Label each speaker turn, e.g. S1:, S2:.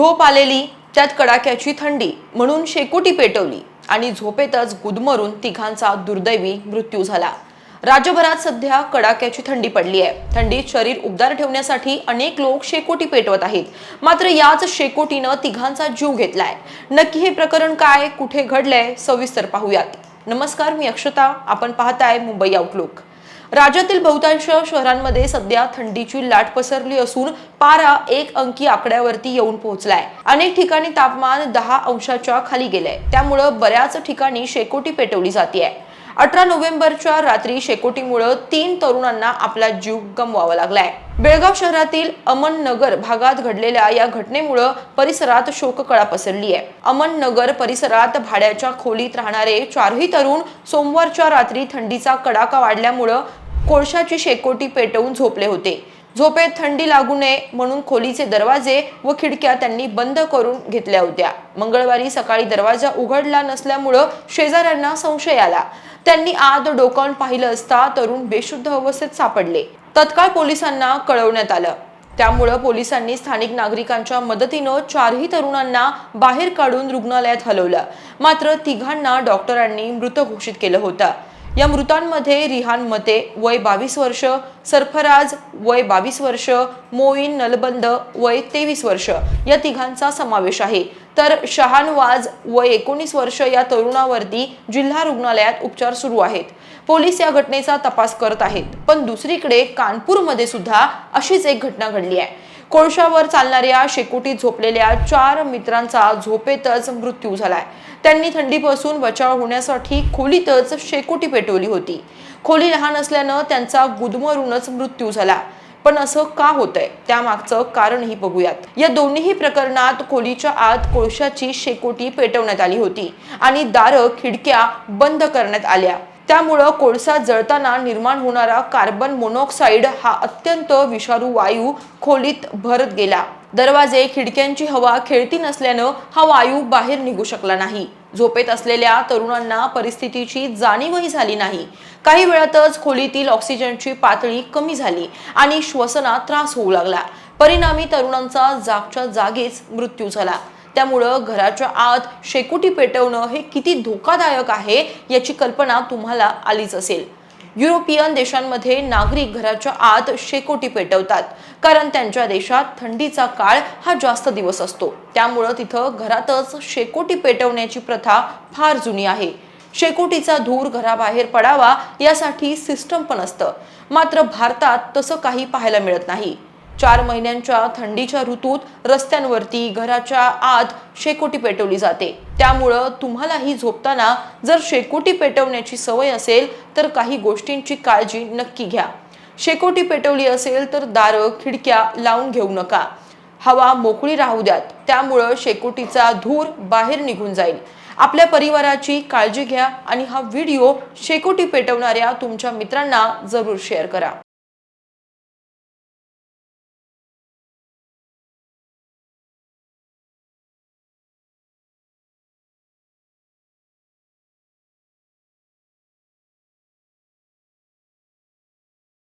S1: झोप आलेली त्यात कडाक्याची थंडी म्हणून शेकोटी पेटवली आणि झोपेतच गुदमरून तिघांचा दुर्दैवी मृत्यू झाला. राज्यभरात सध्या कडाक्याची थंडी पडली आहे. थंडीत शरीर उबदार ठेवण्यासाठी अनेक लोक शेकोटी पेटवत आहेत. मात्र याच शेकोटीनं तिघांचा जीव घेतलाय. नक्की हे प्रकरण काय कुठे घडलंय सविस्तर पाहूयात. नमस्कार मी अक्षता. आपण पाहताय मुंबई आउटलुक राज्यातील बहुतांश शहरांमध्ये सध्या थंडीची लाट पसरली असून पारा एक अंकी आकड्यावरती येऊन पोहोचलाय. अनेक ठिकाणी तापमान दहा अंशाच्या खाली गेलंय. त्यामुळं बऱ्याच ठिकाणी शेकोटी पेटवली जाते अठरा नोव्हेंबरच्या रात्री शेकोटीमुळं तीन तरुणांना आपला जीव गमवावा लागलाय. बेळगाव शहरातील अमन नगर भागात घडलेल्या या घटनेमुळं परिसरात शोककळा पसरली आहे अमन नगर परिसरात भाड्याच्या खोलीत राहणारे चारही तरुण सोमवारच्या रात्री थंडीचा कडाका वाढल्यामुळं कोळशाची शेकोटी पेटवून झोपले होते. झोपेत थंडी लागू नये म्हणून खोलीचे दरवाजे व खिडक्या त्यांनी बंद करून घेतल्या होत्या. मंगळवारी सकाळी दरवाजा उघडला नसल्यामुळं शेजाऱ्यांना संशय आला. त्यांनी आत डोकावून पाहिलं असता तरुण बेशुद्ध अवस्थेत सापडले. तत्काळ पोलिसांना कळवण्यात आलं. त्यामुळं पोलिसांनी स्थानिक नागरिकांच्या मदतीनं चारही तरुणांना बाहेर काढून रुग्णालयात हलवलं. मात्र तिघांना डॉक्टरांनी मृत घोषित केलं होतं. या मृतांमध्ये रिहान मते वय बावीस वर्ष सरफराज वय बावीस वर्ष मोईन नलबंद वय तेवीस वर्ष. या तिघांचा समावेश आहे. तर शहानवाज व एकोणीस वर्ष या तरुणावरती जिल्हा रुग्णालयात उपचार सुरू आहेत. पोलीस या घटनेचा तपास करत आहेत. पण दुसरीकडे कानपूरमध्ये सुद्धा अशीच एक घटना घडली आहे. कोळशावर चालणाऱ्या शेकोटीत झोपलेल्या चार मित्रांचा झोपेतच मृत्यू झालाय. त्यांनी थंडीपासून बचाव होण्यासाठी खोलीतच शेकोटी पेटवली होती. खोली लहान असल्यानं त्यांचा गुदमरूनच मृत्यू झाला. पण असं का होतंय? त्यामागचं कारणही बघूयात. या दोन्ही प्रकरणात खोलीच्या आत कोळशाची शेकोटी पेटवण्यात आली होती आणि दारं खिडक्या बंद करण्यात आल्या. त्यामुळं कोळसा जळताना निर्माण होणारा कार्बन मोनॉक्साईड हा अत्यंत विषारू वायू खोलीत भरत गेला. दरवाजे खिडक्यांची हवा खेळती नसल्यानं हा वायू बाहेर निघू शकला नाही. झोपेत असलेल्या तरुणांना परिस्थितीची जाणीवही झाली नाही. काही वेळातच खोलीतील ऑक्सिजनची पातळी कमी झाली आणि श्वसनात त्रास होऊ लागला. परिणामी तरुणांचा जागच्या जागीच मृत्यू झाला. त्यामुळं घराच्या आत शेकोटी पेटवणं हे किती धोकादायक आहे याची कल्पना तुम्हाला आलीच असेल. युरोपियन देशांमध्ये नागरिक घराच्या आत शेकोटी पेटवतात. कारण त्यांच्या देशात थंडीचा काळ हा जास्त दिवस असतो. त्यामुळं तिथं घरातच शेकोटी पेटवण्याची प्रथा फार जुनी आहे. शेकोटीचा धूर घराबाहेर पडावा यासाठी सिस्टम पण असतं. मात्र भारतात तसं काही पाहायला मिळत नाही. चार महिन्यांच्या थंडीच्या ऋतूत रस्त्यांवरती घराच्या आत शेकोटी पेटवली जाते. त्यामुळं तुम्हालाही झोपताना जर शेकोटी पेटवण्याची सवय असेल तर काही गोष्टींची काळजी नक्की घ्या. शेकोटी पेटवली असेल तर दारं खिडक्या लावून घेऊ नका. हवा मोकळी राहू द्यात. त्यामुळं शेकोटीचा धूर बाहेर निघून जाईल. आपल्या परिवाराची काळजी घ्या आणि हा व्हिडिओ शेकोटी पेटवणाऱ्या तुमच्या मित्रांना जरूर शेअर करा.